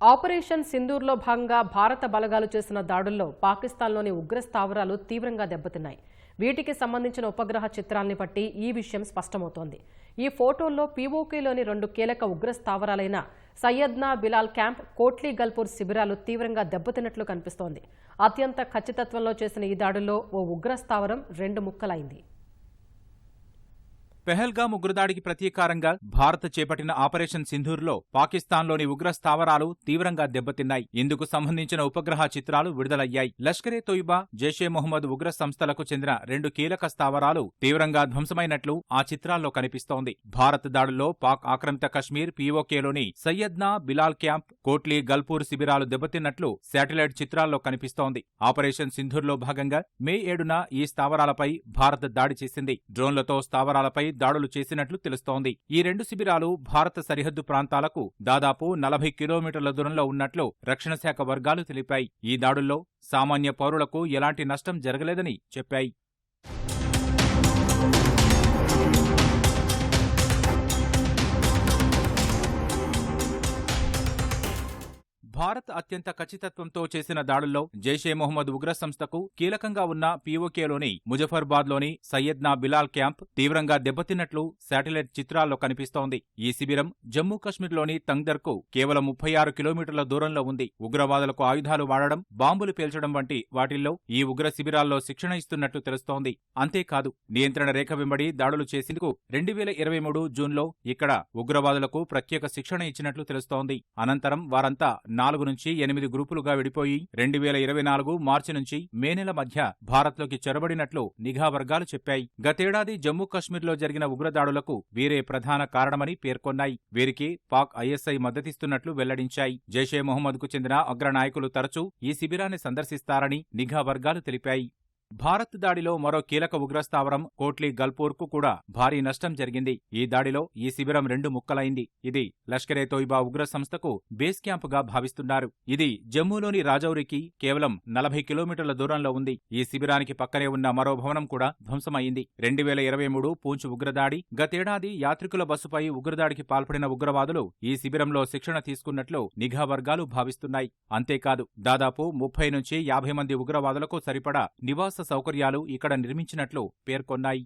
Operation సింధూర్లో భాగంగా భారత బలగాలు చేసిన దాడుల్లో పాకిస్తాన్లోని ఉగ్ర స్థావరాలు తీవ్రంగా దెబ్బతిన్నాయి. వీటికి సంబంధించిన ఉపగ్రహ చిత్రాల్ని బట్టి ఈ విషయం స్పష్టమవుతోంది. ఈ ఫోటోల్లో పీఓకేలోని రెండు కీలక ఉగ్ర స్థావరాలైన సయ్యద్నా బిలాల్ క్యాంప్ కోట్లీ గల్పూర్ శిబిరాలు తీవ్రంగా దెబ్బతిన్నట్లు కనిపిస్తోంది. అత్యంత ఖచ్చితత్వంలో చేసిన ఈ దాడుల్లో ఓ ఉగ్ర స్థావరం రెండు ముక్కలైంది. పెహల్గామ్ ఉగ్రదాడికి ప్రతీకారంగా భారత్ చేపట్టిన ఆపరేషన్ సింధూర్లో పాకిస్తాన్లోని ఉగ్ర స్థావరాలు తీవ్రంగా దెబ్బతిన్నాయి. ఇందుకు సంబంధించిన ఉపగ్రహ చిత్రాలు విడుదలయ్యాయి. లష్కరే తొయిబా జైషే మొహమ్మద్ ఉగ్ర సంస్థలకు చెందిన రెండు కీలక స్థావరాలు తీవ్రంగా ధ్వంసమైనట్లు ఆ చిత్రాల్లో కనిపిస్తోంది. భారత్ దాడుల్లో పాక్ ఆక్రమిత కశ్మీర్ పీఓకేలోని సయ్యద్నా బిలాల్ క్యాంప్ కోట్లీ గల్పూర్ శిబిరాలు దెబ్బతిన్నట్లు శాటిలైట్ చిత్రాల్లో కనిపిస్తోంది. ఆపరేషన్ సింధూర్లో భాగంగా మే ఏడున ఈ స్థావరాలపై భారత్ దాడి చేసింది. డ్రోన్లతో స్థావరాలపై దాడులు చేసినట్లు తెలుస్తోంది. ఈ రెండు శిబిరాలు భారత సరిహద్దు ప్రాంతాలకు దాదాపు నలభై కిలోమీటర్ల దూరంలో ఉన్నట్లు రక్షణ శాఖ వర్గాలు తెలిపాయి. ఈ దాడుల్లో సామాన్య పౌరులకు ఎలాంటి నష్టం జరగలేదని చెప్పాయి. భారత్ అత్యంత ఖచ్చితత్వంతో చేసిన దాడుల్లో జైషే మొహమ్మద్ ఉగ్ర సంస్థకు కీలకంగా ఉన్న పీఓకేలోని ముజఫర్బాద్లోని సయ్యద్నా బిలాల్ క్యాంప్ తీవ్రంగా దెబ్బతిన్నట్లు శాటిలైట్ చిత్రాల్లో కనిపిస్తోంది. ఈ శిబిరం జమ్మూ కశ్మీర్లోని తంగ్దర్కు కేవలం ముప్పై ఆరు కిలోమీటర్ల దూరంలో ఉంది. ఉగ్రవాదులకు ఆయుధాలు వాడడం బాంబులు పేల్చడం వంటి వాటిల్లో ఈ ఉగ్ర శిబిరాల్లో శిక్షణ ఇస్తున్నట్లు తెలుస్తోంది. అంతేకాదు నియంత్రణ రేఖ వెంబడి దాడులు చేసేందుకు రెండు వేల ఇరవై మూడు జూన్లో ఇక్కడ ఉగ్రవాదులకు ప్రత్యేక శిక్షణ ఇచ్చినట్లు తెలుస్తోంది. అనంతరం వారంతా నాలుగు నుంచి ఎనిమిది గ్రూపులుగా విడిపోయి రెండు వేల ఇరవై నాలుగు మార్చి నుంచి మే నెల మధ్య భారత్లోకి చొరబడినట్లు నిఘా వర్గాలు చెప్పాయి. గతేడాది జమ్మూ కశ్మీర్లో జరిగిన ఉగ్రదాడులకు వీరే ప్రధాన కారణమని పేర్కొన్నాయి. వీరికి పాక్ ఐఎస్ఐ మద్దతిస్తున్నట్లు వెల్లడించాయి. జైషే మొహమ్మద్కు చెందిన అగ్రనాయకులు తరచూ ఈ శిబిరాన్ని సందర్శిస్తారని నిఘా వర్గాలు తెలిపాయి. భారత్ దాడిలో మరో కీలక ఉగ్రస్థావరం కోట్లీ గల్పూర్కు కూడా భారీ నష్టం జరిగింది. ఈ దాడిలో ఈ శిబిరం రెండు ముక్కలైంది. ఇది లష్కరే తోయిబా ఉగ్ర సంస్థకు బేస్ క్యాంపుగా భావిస్తున్నారు. ఇది జమ్మూలోని రాజౌరికి కేవలం నలభై కిలోమీటర్ల దూరంలో ఉంది. ఈ శిబిరానికి పక్కనే ఉన్న మరో భవనం కూడా ధ్వంసమైంది రెండు వేల ఇరవై మూడు పూంచ్ ఉగ్రదాడి గతేడాది యాత్రికుల బస్సుపై ఉగ్రదాడికి పాల్పడిన ఉగ్రవాదులు ఈ శిబిరంలో శిక్షణ తీసుకున్నట్లు నిఘా వర్గాలు భావిస్తున్నాయి. అంతేకాదు దాదాపు ముప్పై నుంచి యాభై మంది ఉగ్రవాదులకు సరిపడా నివాస సౌకర్యాలు ఇక్కడ నిర్మించినట్లు పేర్కొన్నాయి.